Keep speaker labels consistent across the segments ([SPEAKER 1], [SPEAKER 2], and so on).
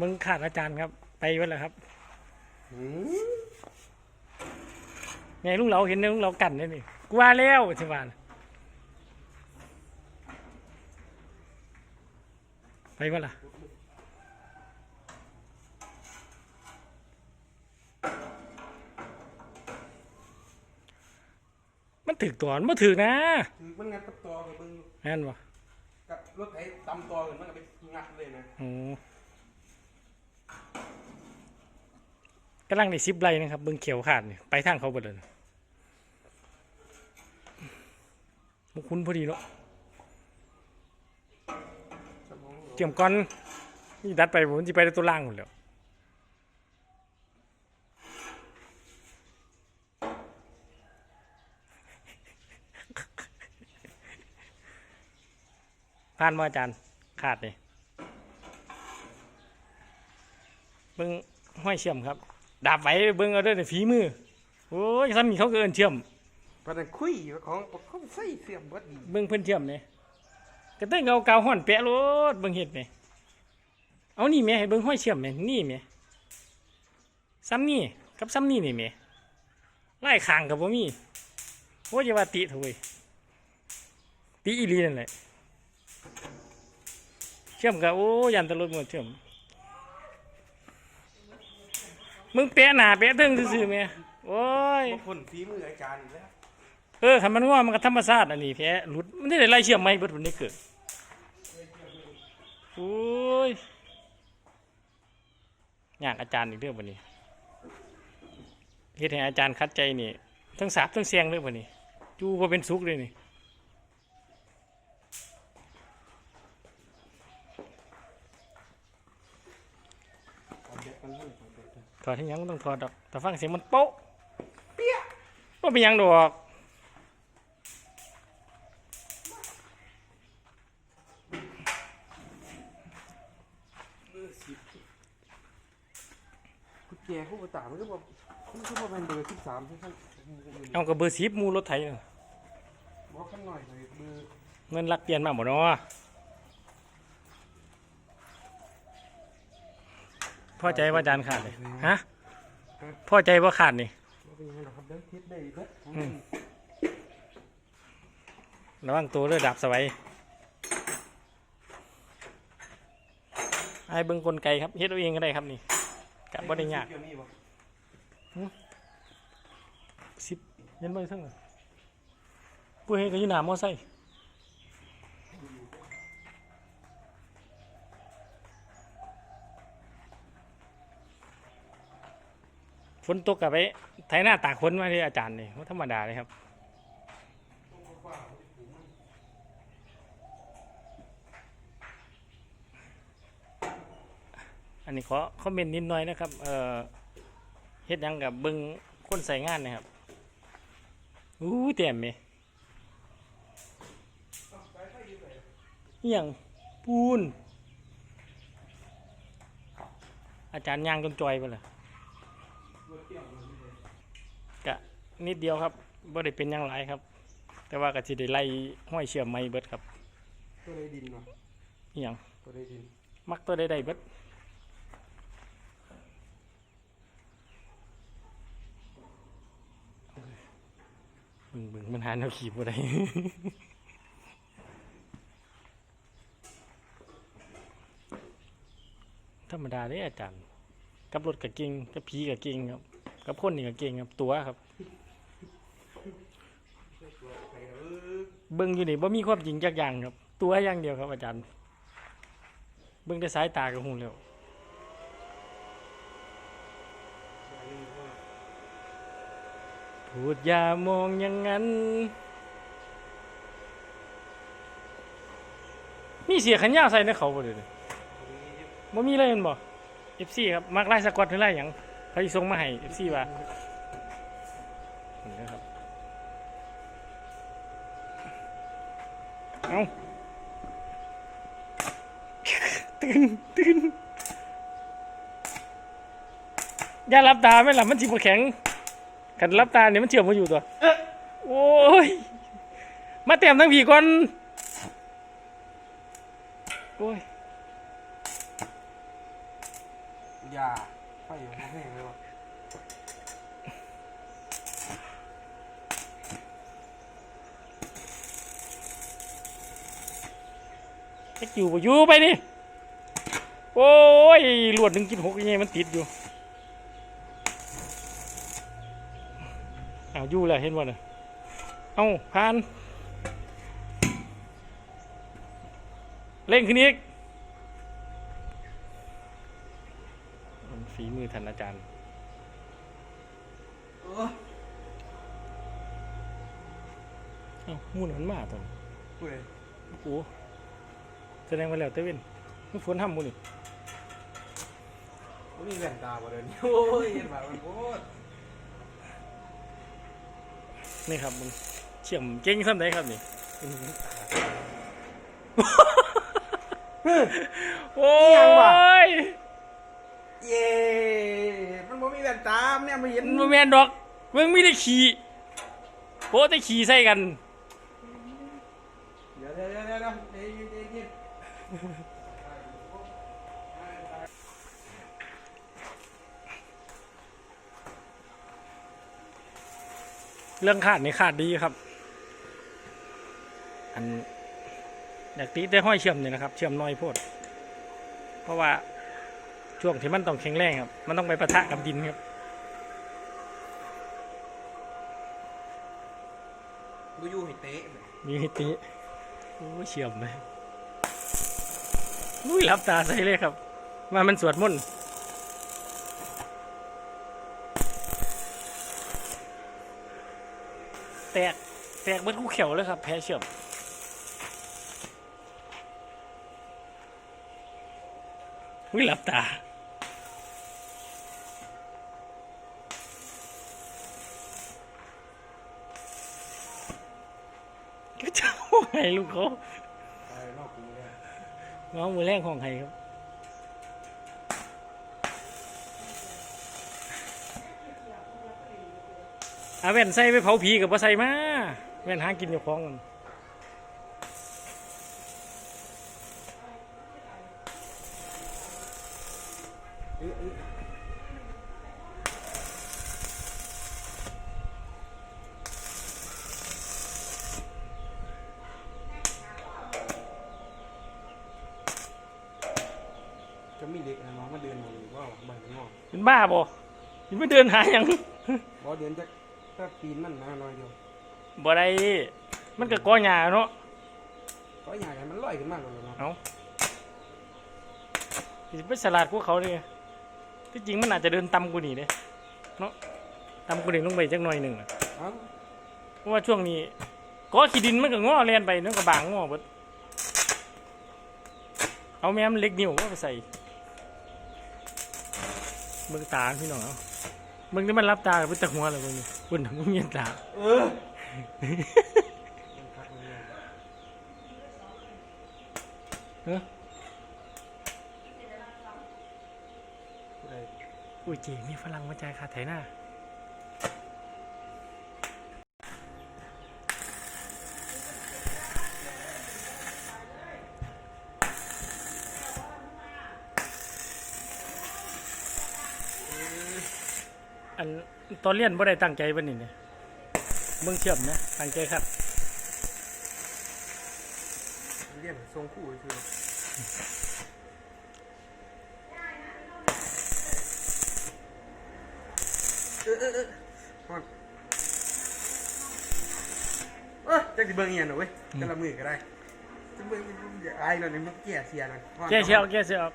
[SPEAKER 1] มึงขาดอาจารย์ครับ ไปไว้แล้วครับ
[SPEAKER 2] หืม
[SPEAKER 1] ไงลุงเราเห็นลุงเรากันได้นี่กูว่าแล้วสิว่าน่ะไปวะล่ะมันถึกตัวมันบ่ถึกนะ
[SPEAKER 2] ถือมันงัดกับตอกับเบิ้งอยู่
[SPEAKER 1] แม่นบ่
[SPEAKER 2] กับรถไถตำตอกันมันก็ไปงัดเลยนะ
[SPEAKER 1] โอ้ำลังในซิบไลนะครับเบิ่งเขียวขาดนี่ไปทางเขาเบิดเลยนะมุคุ้นพอดีเนาะเกี่ยมก่อนนี่ดัดไปผมจะไปตัวล่างหมดแล้วผ่านมาอาจารย์ขาดนี่เบิ้งห้อยเชื่อมครับ ดาบไหวเบิ้งเอาเด้วยฝีมือ โอ้ยซ้ำนี่เขาก็เอินเชื่อม
[SPEAKER 2] ประเด็นคุยของเขาใส่เสียมเบิดดี
[SPEAKER 1] เบิ้งเพิ่นเชื่อมเนี่ยก็ต้องเอากาวห่อนแปะรถเบิ้งเห็ดไหมเอานี่แหม่ให้เบิ้งห้อยเชื่อมไหมนี่แหม่ซ้ำนี่กับซ้ำนี่นี่แหม่ไล่คางกับบ่มีโอ้ยอย่าว่าติเถอะเว้ยติอีหลีนั่นแหละเชื่อมกับโอ้ยันตะลุดหมดเชื่อม มึงแปะหน้าแปะเทิงซื่อๆแหม่โอ้ย
[SPEAKER 2] บางคนฝีมืออาจารย์อีกแล้ว
[SPEAKER 1] เออคันมันว่ามันก็ธรรมชาติอันนี้แพ้หลุดมันได้ไล่เชื่อมไหมเบิดวันนี้เกิดโอ้ยยากอาจารย์อีกเรื่องวันนี้เฮ็ดให้อาจารย์คัดใจนี่ทั้งสาบทั้งเสียงเรื่องวันนี้จูว่าเป็นสุกเลยนี่
[SPEAKER 2] เอาเด็กมันให้เอาเด็กมัน
[SPEAKER 1] ถอดที่ยังก็ต้องถอดดอกแต่ฟังเสียงมันโป๊ะเปี้ยว่าเป็นหยังดอก
[SPEAKER 2] เบอร์สิบกุญแจคู่ประตามันก็บอกมันก็บอกเป็นเบอร์สิบสามใช่ไหม
[SPEAKER 1] เอากับเบอร์สิบมูรถไถน่ะ
[SPEAKER 2] บอกข้างหน่อยเลยเบอร์
[SPEAKER 1] เงินรักเปลี่ยนมาหมดเนาะ พอใจว่าอาจารย์ขาดเลยฮะพอใจว่าขาดนี่
[SPEAKER 2] ไม่เป็นยังไงหรอกครับเดี๋ยวทิศได้เบิดของ
[SPEAKER 1] อื
[SPEAKER 2] มัน
[SPEAKER 1] มระวังตัวเลือดดับสไว้ไอ้เบิ้งกลไกครับเฮ็ดเอาเองก็ได้ครับนี่กะบ่ได้ยาก
[SPEAKER 2] เดี๋ยวนี้บ่
[SPEAKER 1] สิบเย็นบ่ได้ทั้งนั้นผู้เฮ็ดก็อยู่หน้ามอไซค์ ฝนตกกับไปไถหน้าตากฝนมาที่อาจารย์นี่ว่าธรรมดาเลยครับอันนี้ขอคอมเมนต์นิดหน่อยนะครับ เอ่อเฮ็ดยังกับเบิ่งคนใส่งานนะครับอู้เต็มไหมอย่างปูน อาจารย์ย่างจนจอยไปเลยกะ นิดเดียวครับบ่ได้เป็นหยังไรครับ แต่ว่าก็สิได้ไล่ห้อยเชื่อมไม้เบิดครับ
[SPEAKER 2] ตัวใดดินวะ
[SPEAKER 1] อหย่าง
[SPEAKER 2] ตัวใดดิน
[SPEAKER 1] มักตัวใดๆเบิดบึงบึงมันหาแนวขี่บ่ได้ธรรมดาเด้อาจารย์ กับรถกับเก่งกับผีกับเก่งครับ กับคนนี่กับเก่งครับตัวครับ
[SPEAKER 2] ไปเออ
[SPEAKER 1] เบิ่งอยู่นี่บ่มีความจริงจักอย่างครับ ตัวอย่างเดียวครับอาจารย์ เบิ่งแต่สายตาก็ฮู้แล้วพูดอย่ามองอย่างนั้นมีเสียขันยาวใส่ในเขาบ่เลยเนี่ยบ่มีเลยแม่นบ่ FC ครับมักไล่สกอตหรือไล่หยังเขาสิส่งมาให้ FC ว่านี่นะครับ เอาตื่นตื่นอย่ารับตาไม่หลับมันจีบแข็งขันรับตาเนี่ยมันเชื่อมมาอยู่ตัวโอ้ย มาเต็มทั้งผีก่อนโอ้ย
[SPEAKER 2] ยาไฟมันแห้งเลยวะ
[SPEAKER 1] เอ็กอยู่บ่อยู่ไปดิโอ้ยลวดหนึ่งกินหกยังไงมันติดอยู่อ้าวอยู่แล้วเห็นบ่น่ะเอ้าผ่านเร่งขึ้นอีกมันฝีมือท่านอาจารย์
[SPEAKER 2] เออ
[SPEAKER 1] เอ้าหมูนมันมาตอน
[SPEAKER 2] เว้ย
[SPEAKER 1] โอ้โห แสดงว่าแล้วเตเว่นมันฝนทำหมูนี่
[SPEAKER 2] มันมีแว่นตาบ่เดินโอ้ยเห็นแบบมันโคตร
[SPEAKER 1] นี่ครับมึงเชี่ยมเก่งซ้ำไหนครับนี่ โอ้ย
[SPEAKER 2] เย้มันบ่มีแว่นตาเนี่ยมาเห็น
[SPEAKER 1] มันแมนดอกมึงไม่ได้ขี่โป๊แต่ขี่ใส่กัน
[SPEAKER 2] เรื่
[SPEAKER 1] องขาดนี่ขาดดีครับ อันอยากตีได้ห้อยเชื่อมเนี่ยนะครับ เชื่อมน้อยโพด เพราะว่าช่วงที่มันต้องแข็งแรงครับ มันต้องไปประทะกับดินครับ
[SPEAKER 2] ดูอยู่ให้เตะ
[SPEAKER 1] มีให้ตีโอ้ยเชื่อมเลย อุ้ยรับตาใส่เลยครับ มามันสวดมนต์แตกแตกเบิดคู่เขียวเลยครับ แพ้เชื่อมอุ้ยหลับตาก็เจ้าไงลูกเขา
[SPEAKER 2] ไปนอกกูเลย
[SPEAKER 1] น้องมือแรกของใครครับอาแว่นใส่ไปเผาผีกับบ่ใส่มาแว่นหากินอยู่ของมัน
[SPEAKER 2] เอ้ยเอ้ยจะมีเด็กนะน้องมาเดินมาหรือว่าใบงอก
[SPEAKER 1] เป็น บ้าบ่ยังไม่เดินหาอย่าง
[SPEAKER 2] บอเดินจะถ้าปีนมันนะน้อยเดียว
[SPEAKER 1] บ่ได้มันก็กอหญ้าเนาะ
[SPEAKER 2] ก็อยากให้มันลอยขึ้นมากเลยเนาะ
[SPEAKER 1] เอาสิไปสลัดพวกเขาเลยที่จริงมันอาจจะเดินต่ำกว่านี้เด้เนาะต่ำกว่านี้ลงไปจักหน่อยหนึ่งน่ะ
[SPEAKER 2] เอ้า
[SPEAKER 1] เพราะว่าช่วงนี้ก็ขี้ดินมันก็งอเลียนไปนั่นก็บางงอเบิดเอาแม่มนเล็กนิ้วก็ไปใส่เบิ่งตาพี่น้องเอาเบิ่งที่มันรับตากับเป็นตะหัวเลยเบิ่งนี่คุณมึงเงียนตา
[SPEAKER 2] เออมันคักเลยเนี่ย
[SPEAKER 1] เฮ้อ
[SPEAKER 2] ผู้ใด
[SPEAKER 1] อุ้ยเจมีฝรั่งมาจ่ายค่าไถหน้า ตอนเรียนบ่ได้ตั้งใจบ่นี่เนี่ยเบิ่งเชื่อมนะตั้งใจครับ
[SPEAKER 2] เรียนทรงคู่คือเออเออเออฮอดเอ้ยจักสิเบิ่งอีหยังหน่อยเว้ยแต่ละมือก็ได้จะเบิ่งอย่าอายหน่อยนี่มันแก่เสียหน่อยฮอด
[SPEAKER 1] แก้เชียวแก้เชียว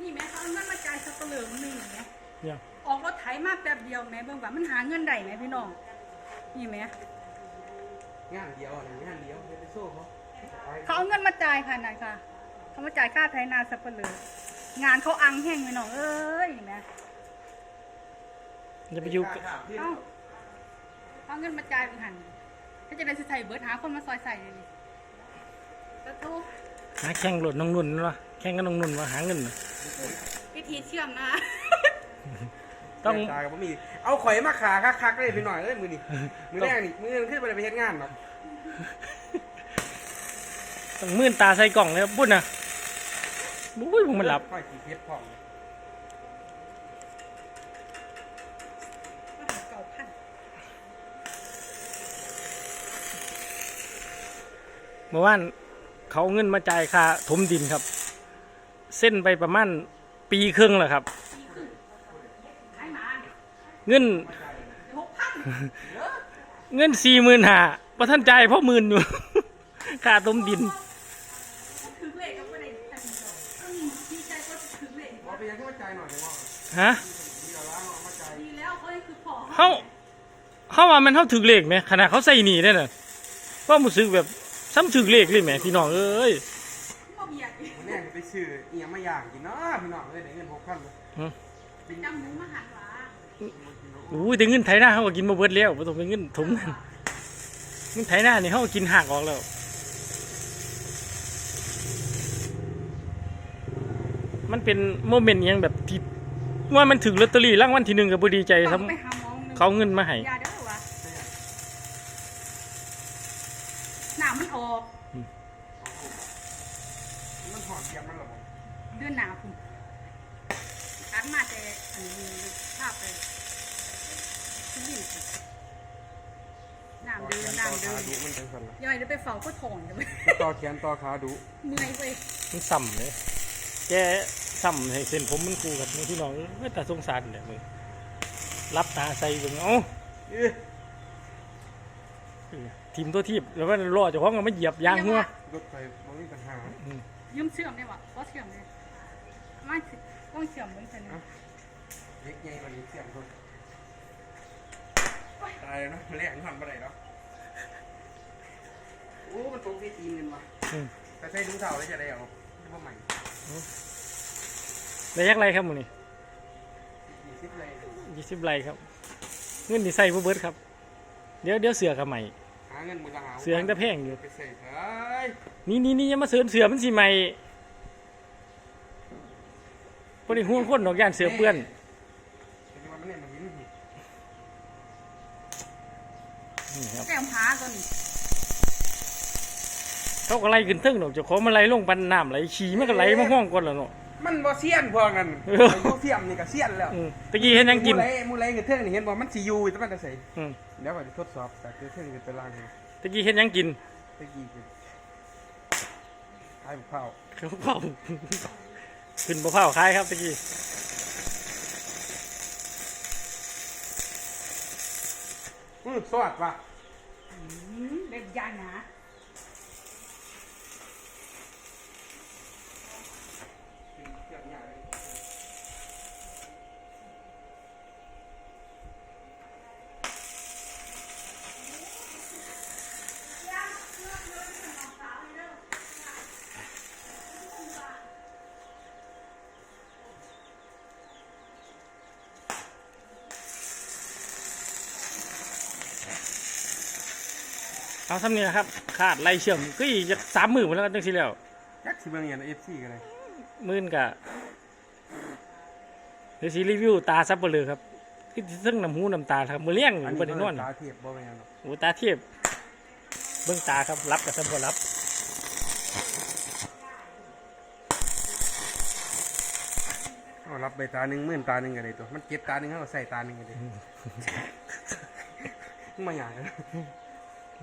[SPEAKER 3] นี่แม่เขาเอาเงินมาจ่ายสับเปลือกหนึ่งแม่
[SPEAKER 1] เนี่ย
[SPEAKER 3] ออกรถไถมาแป๊บเดียวแม่เบิ่งว่ามันหาเงินได้ไหมพี่น้องนี่แม่
[SPEAKER 2] งานเดียวอันนี้งานเดียวเฮ็ดไปโซ่เขาอาย
[SPEAKER 3] เขาเอาเงินมาจ่ายค่ะนายค่ะเขามาจ่ายค่าไถนาสับเปลือกงานเขาอังแห้งพี่น้องเอ้ยแม่
[SPEAKER 1] จะไปอยู่
[SPEAKER 2] ค่าถามที่
[SPEAKER 3] เอาเอาเงินมาจ่ายเป็นหันถ้าจะได้สิใส่เบิร์ดหาคนมาซอยใส่เลยนี่แล้วทุก
[SPEAKER 1] หาแข่งรถน้องนุ่นวะแข่งกับน้องนุ่นว่าหาเงินน่ะ
[SPEAKER 3] วิธีเชื่อมนะ
[SPEAKER 1] ต้อง
[SPEAKER 2] ตายกับมีเอาข่อยมาขาคักๆเลยพี่หน่อยเลยมือนี่มือแรกนี่มือนึงขึ้นไปไปเฮ็ดงานหรอก
[SPEAKER 1] ต้องมื่นตาใส่กล่องเลยครับพุ่นนะบุ้ยมึงมันหลับ
[SPEAKER 2] ข่อยขี่เพชรพร้อม
[SPEAKER 3] เก่าพัน
[SPEAKER 1] เมื่อวานเขาเอาเงินมาจ่ายค่าถมดินครับ เส้นไปประมาณปีครึ่งแล้วครับ
[SPEAKER 3] ขายหมา
[SPEAKER 1] เงิน
[SPEAKER 3] หกพัน
[SPEAKER 1] เงินสี่หมื่นหาประท่านจ่ายเพราะหมื่นอยู่ค่าถมดิน
[SPEAKER 3] ถึงเลขก็ไม่ได้ทันทีอืมดีใจก็ถึงเลข
[SPEAKER 2] บอกไปยังที่ว่าใจายหน่อยเดี๋ยวว่า
[SPEAKER 1] ฮะ
[SPEAKER 2] ดีแล้วล้างเอามาใจาย
[SPEAKER 3] ดีแล้วเขาให้คือพอ
[SPEAKER 1] เขาเขาว่ามันเขาถึกเลขไหมขนาดเขาใส่หนีได้น่ะก็รู้สึกแบบซ้ำถึกเลขเลยไหมพี่น้องเอ้ย
[SPEAKER 3] มาเบียดอีก
[SPEAKER 2] มือแรกไปซื้อเอียงมาย่างกินเนาะพี่น้องเลยได้เงินหกพันเลย
[SPEAKER 1] อืม
[SPEAKER 2] ปิ้ง
[SPEAKER 3] จำหมูมาหันหวา
[SPEAKER 1] อู้ยแต่เงินไถหน้าเขาก็กินมาเบิดแล้วบ่ต้องเป็นเงินถมนั่นเงินไถหน้านี่เขาก็กินหักออกแล้วมันเป็นโมเมนต์อิหยังแบบที่ว่ามันถึงลอตเตอรี่รางวัลที่หนึ่งกับบดีใจ
[SPEAKER 3] ต้อง
[SPEAKER 1] ซ้ำ
[SPEAKER 3] ไปหาหมองหนึ่ง
[SPEAKER 1] เขาเอาเงินมาให้
[SPEAKER 3] ยาเด้อวะหนามันออก
[SPEAKER 2] มันหอมเทียมมันหรอผม
[SPEAKER 3] เดือนหนาคุณอันมาแต่อันนี้ภาพไปขึ้นดินสิน้ำเดินน้ำเดิ
[SPEAKER 2] ต่อน ขาดุมันจังสันละ
[SPEAKER 3] ย่อยเดี๋ยวไปเฝ้าก็ถอนกันไป
[SPEAKER 2] ต่อแขนต่อขาดุ
[SPEAKER 3] เมื่อยไป
[SPEAKER 1] มันซ้ำเลยแกซ้ำให้เส้นผมมันคู่กับพี่น้องเอ้ยแต่สงสารเนี่ยมึงรับตาใส่เบิ่งเอ้า
[SPEAKER 2] เอ้ย
[SPEAKER 1] ทีมตัวทีบแล้วมันรอเจ้าของก็มาเหยียบยางหัว
[SPEAKER 2] รถไฟมันมีปัญหา
[SPEAKER 3] ยืมเชื่อมได้ปะก็เชื่อมได้ไม่สิต้องเชื่อมเหมือนกันนะ
[SPEAKER 2] เล็กใหญ่กว่านี้เสียงคนตายแล้วเนาะแรงหันไปไหนเนาะโอ้มันตรงที่ตีนเงินว่ะ
[SPEAKER 1] อืม
[SPEAKER 2] แต่ใช้ถุงเท้าแล้วจะได้เอาที่ว่าใหม่
[SPEAKER 1] ได้ยักไรครับมึงนี่
[SPEAKER 2] ยี่สิบเลย
[SPEAKER 1] ยี่สิบไรครับ เงินที่ใส่บ่เบิดครับ เดี๋ยวเดี๋ยวเสือกับใหม่
[SPEAKER 2] หาเงินมือละหา
[SPEAKER 1] เสือยังจะแพงอยู่
[SPEAKER 2] ไปใส่เฮ้ย
[SPEAKER 1] นี่นี่นี่อยังมาเสือเสือมันสิใหม่พอดีห่วงคนดอกย่านเสือเปื้อน
[SPEAKER 2] เป็นวันมันเนี่ยมันหินหิน
[SPEAKER 1] นี่ครับ
[SPEAKER 3] แก้มหาตัวนี้
[SPEAKER 1] เขาก็ไล่ขึ้นเทึ่งดอกเจ้าของมันไล่ลงปันน้ำไหลขี่มันก็ไหลมาห้องก่อนแล้วเนาะ
[SPEAKER 2] มันบ่เสียนพวกนั้น
[SPEAKER 1] เออ
[SPEAKER 2] ไอ้พวกเสียมนี่ก็เสียนแล้ว
[SPEAKER 1] อืมตะกี้เห็นยังกิน
[SPEAKER 2] มูไรมูไรเงินเท่งนี่เห็นบ่มันสิอยู่แต่มันจะใส่
[SPEAKER 1] อืม
[SPEAKER 2] เดี๋ยวก่อนจะทดสอบแต่เงินเท่งจะไปล้างให้
[SPEAKER 1] ตะกี้เห็นยังกิน
[SPEAKER 2] ตะกี้คือขายบุกเผา
[SPEAKER 1] เขาเผาขึ้นบ่เผาคล้ายครับตะกี้
[SPEAKER 2] อือสวัสดว่ะ
[SPEAKER 3] เล็บยาหนา
[SPEAKER 1] เอาทำนี่นะครับขาดไล่เชื่อมก็อีกจะสามหมื่นหมดแล้วกันจังสิแล้ว
[SPEAKER 2] ยักษ์สิเบิ่งอย่างเอฟซีกันเลย
[SPEAKER 1] หมื่นกะเดี๋ยวสิรีวิวตาซับเปลือครับคือสิซึ่งน้ำหูน้ำตาครับมือเลี้ยง
[SPEAKER 2] อัน
[SPEAKER 1] บ
[SPEAKER 2] นี้
[SPEAKER 1] นนอน
[SPEAKER 2] ตาเทียบบ่เป็นหยังหรอก
[SPEAKER 1] โอ้ตาเทียบเบื้องตาครับรับกับซับบ่รับ
[SPEAKER 2] เอารับไปตาหนึ่งหมื่นตาหนึ่งกันเลยตัวมันเก็บตาหนึ่งเขาใส่ตาหนึ่งกันเลยมันมาอย่างนั้น
[SPEAKER 1] ห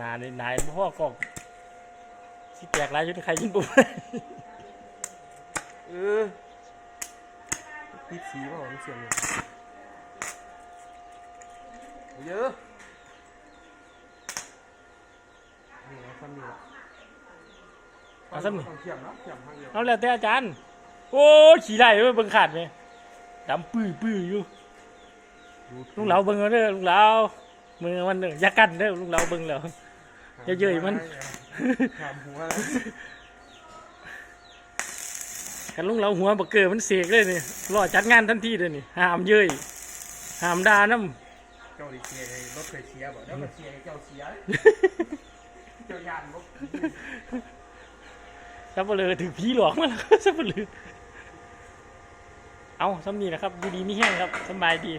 [SPEAKER 1] นานี่นายพ่อกอกสิแตกหลายอยู่ในใครยินปุ๊บ
[SPEAKER 2] เออปิดสีว่ามันเสียงเนี่ยเยอะนี่เอาซ้ำนี่ละ
[SPEAKER 1] เอาซ้ำนี่
[SPEAKER 2] ต้องเทียมนะเทียมทางเดียว
[SPEAKER 1] เอาแล้วแต่อาจารย์ โอ้ขี่ได้เว้ยเบิ่งขาดไหมดำปื้อปื้ออยู่ลุงเหลาเบิ่งเอาเด้อลุงเหลามือมันเด้ออย่ากันเด้อลุงเหลาเบิ่งแล้ว อย่าเย้ยมัน
[SPEAKER 2] ถามหัว
[SPEAKER 1] กันลุงเหลาหัวบักเกอร์มันเสกเลยนี่รอจัดงานทันทีเลยนี่ห้ามเย้ยห้ามด่าน้
[SPEAKER 2] เจ้าดิเชียร์ให้รถเคยเชียร์บ่เจ้าก็เชียร์ให้เจ้าเชียร์เจ้ายานบ่ำ
[SPEAKER 1] สับเปลือถือผีหลอกมาแล้วสับเปลือเอาสำนีนะครับอยู่ดีมีแห้งครับสำบายดี